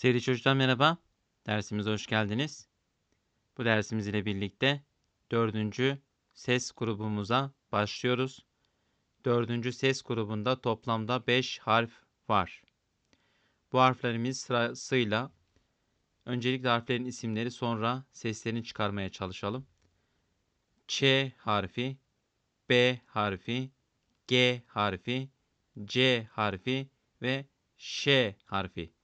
Sevgili çocuklar merhaba. Dersimize hoş geldiniz. Bu dersimiz ile birlikte dördüncü ses grubumuza başlıyoruz. Dördüncü ses grubunda toplamda 5 harf var. Bu harflerimiz sırasıyla öncelikle harflerin isimleri sonra seslerini çıkarmaya çalışalım. Ç harfi, B harfi, G harfi, C harfi ve Ş harfi.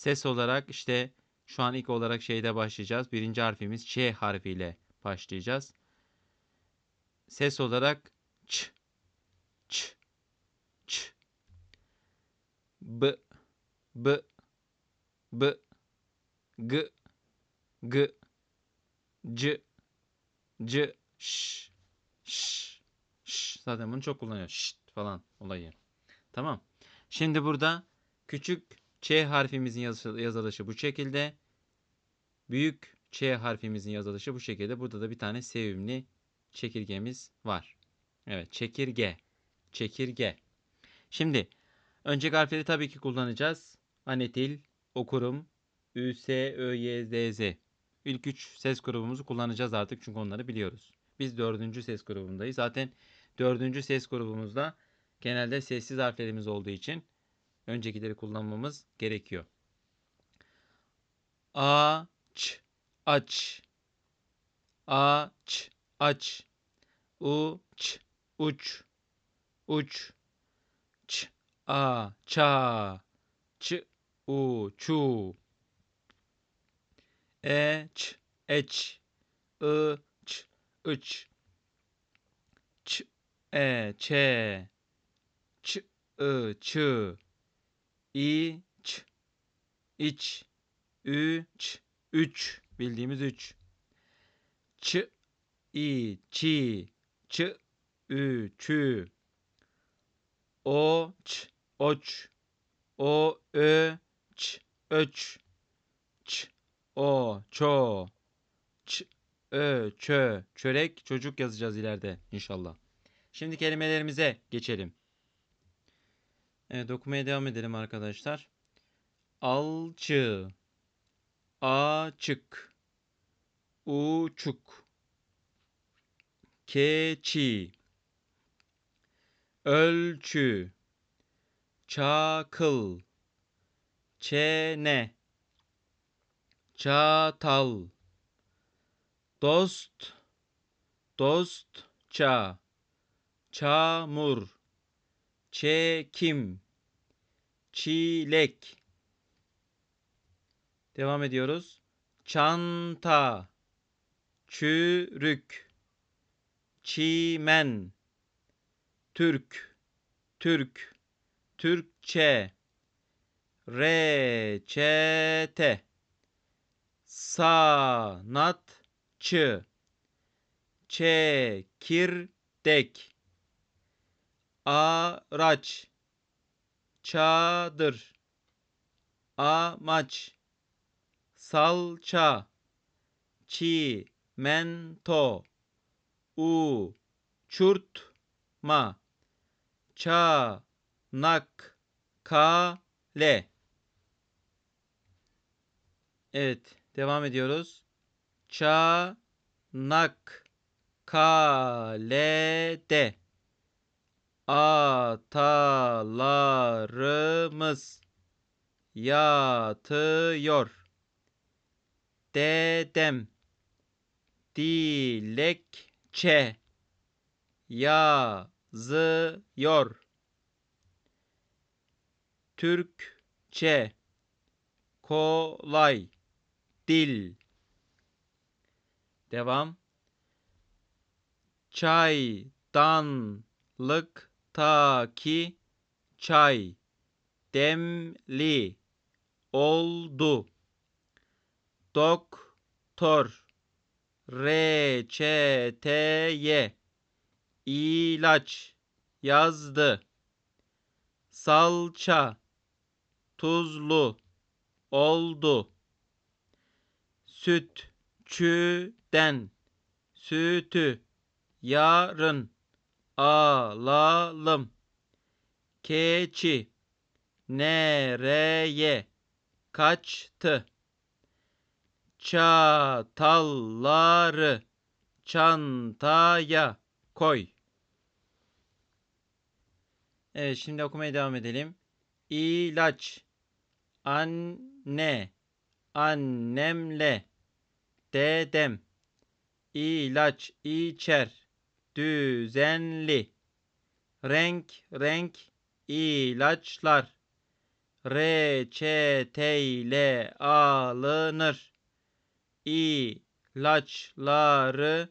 Ses olarak işte şu an ilk olarak şeyde başlayacağız. Birinci harfimiz Ç harfiyle başlayacağız. Ses olarak ç, ç, ç, b, b, b, g, g, c, c, ş, ş, ş. Zaten bunu çok kullanıyor. Şşt falan olayı. Tamam. Şimdi burada küçük Ç harfimizin yazılışı bu şekilde. Büyük Ç harfimizin yazılışı bu şekilde. Burada da bir tane sevimli çekirgemiz var. Evet çekirge. Çekirge. Şimdi önceki harfleri tabii ki kullanacağız. Anetil, okurum, Ü, S, Ö, Y, Z, Z. İlk üç ses grubumuzu kullanacağız artık çünkü onları biliyoruz. Biz dördüncü ses grubundayız. Zaten dördüncü ses grubumuzda genelde sessiz harflerimiz olduğu için öncekileri kullanmamız gerekiyor. Aç, aç. Aç, aç. Uç, uç. Uç. Ç, a, ça. Ç, u, çu. Eç, eç. I, ç, ıç. Ç, e, ç. Ç, ı, çı iç, iç, üç, üç, bildiğimiz üç. Ç, i, çi, ç, ü, çü. O, ç, oç, o, ö, ç, öç. Ç, o, ço, ç, ö, çö, çörek, çocuk yazacağız ileride inşallah. Şimdi kelimelerimize geçelim. Evet okumaya devam edelim arkadaşlar. Alçı, açık, uçuk, keçi, ölçü, çakıl, çene, çatal, dost, dostça, çamur, çekim, çilek. Devam ediyoruz. Çanta, çürük, çimen, Türk, Türk, Türkçe, reçete, sanatçı, çekirdek, araç, çadır, amaç, salça, çimento, uçurtma, çanak, kale. Evet, devam ediyoruz. Çanak. Kalede atalarımız yatıyor. Dedem dilekçe yazıyor. Türkçe kolay dil. Devam. Çaydanlık ki çay demli oldu. Doktor reçeteye ilaç yazdı. Salça tuzlu oldu. Sütçüden sütü yarın alalım. Keçi nereye kaçtı. Çatalları çantaya koy. Evet şimdi okumaya devam edelim. İlaç anne annemle dedem ilaç içer düzenli. Renk renk ilaçlar. Reçeteyle alınır. İlaçları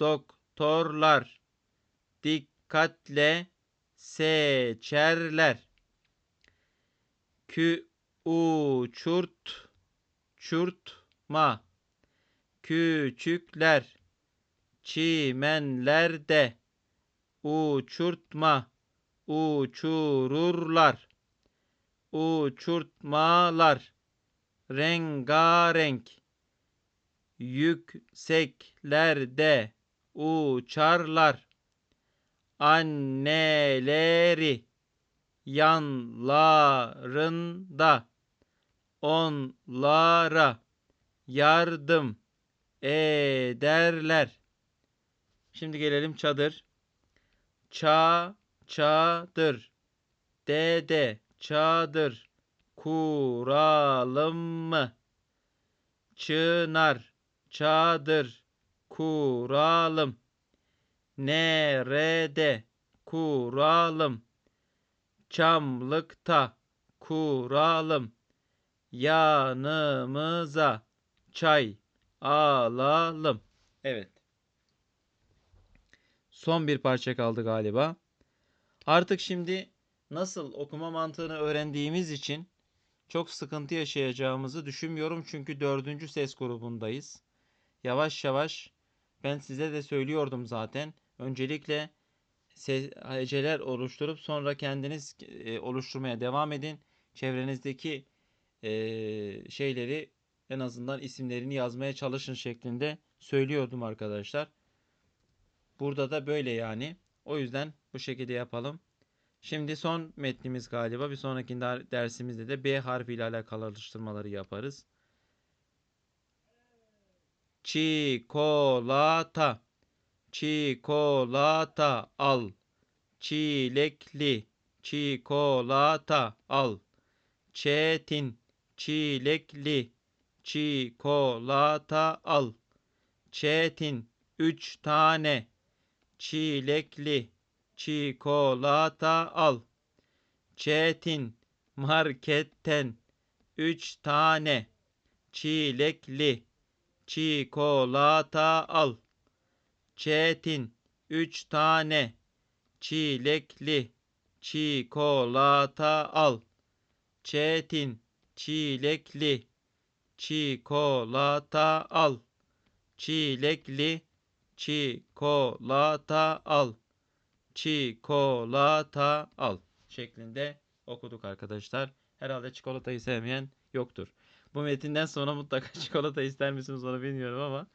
doktorlar dikkatle seçerler. Kü uçurt çurtma küçükler çimenlerde uçurtma uçururlar. Uçurtmalar rengarenk. Yükseklerde uçarlar. Anneleri yanlarında. Onlara yardım ederler. Şimdi gelelim çadır. Ça çadır. Dede çadır. Kuralım mı? Çınar çadır. Kuralım. Nerede kuralım? Çamlıkta kuralım. Yanımıza çay alalım. Evet. Son bir parça kaldı galiba. Artık şimdi nasıl okuma mantığını öğrendiğimiz için çok sıkıntı yaşayacağımızı düşünmüyorum. Çünkü dördüncü ses grubundayız. Yavaş yavaş ben size de söylüyordum zaten. Öncelikle heceler oluşturup sonra kendiniz e, oluşturmaya devam edin. Çevrenizdeki e, şeyleri en azından isimlerini yazmaya çalışın şeklinde söylüyordum arkadaşlar. Burada da böyle yani. O yüzden bu şekilde yapalım. Şimdi son metnimiz galiba. Bir sonraki dersimizde de B harfi ile alakalı alıştırmaları yaparız. Çikolata. Çikolata al. Çilekli. Çikolata al. Çetin. Çilekli çikolata al. Çetin üç tane çilekli çikolata al. Çetin marketten üç tane çilekli çikolata al. Çetin üç tane çilekli çikolata al. Çetin çilekli çikolata al. Çilekli çikolata al. Çikolata al şeklinde okuduk arkadaşlar. Herhalde çikolatayı sevmeyen yoktur. Bu metinden sonra mutlaka çikolata ister misiniz onu bilmiyorum ama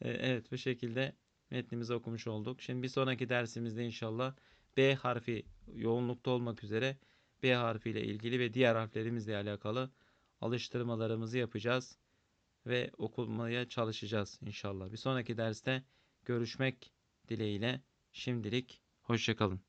e, evet bu şekilde metnimizi okumuş olduk. Şimdi bir sonraki dersimizde inşallah B harfi yoğunlukta olmak üzere B harfi ile ilgili ve diğer harflerimizle alakalı alıştırmalarımızı yapacağız ve okumaya çalışacağız inşallah. Bir sonraki derste görüşmek dileğiyle şimdilik hoşçakalın.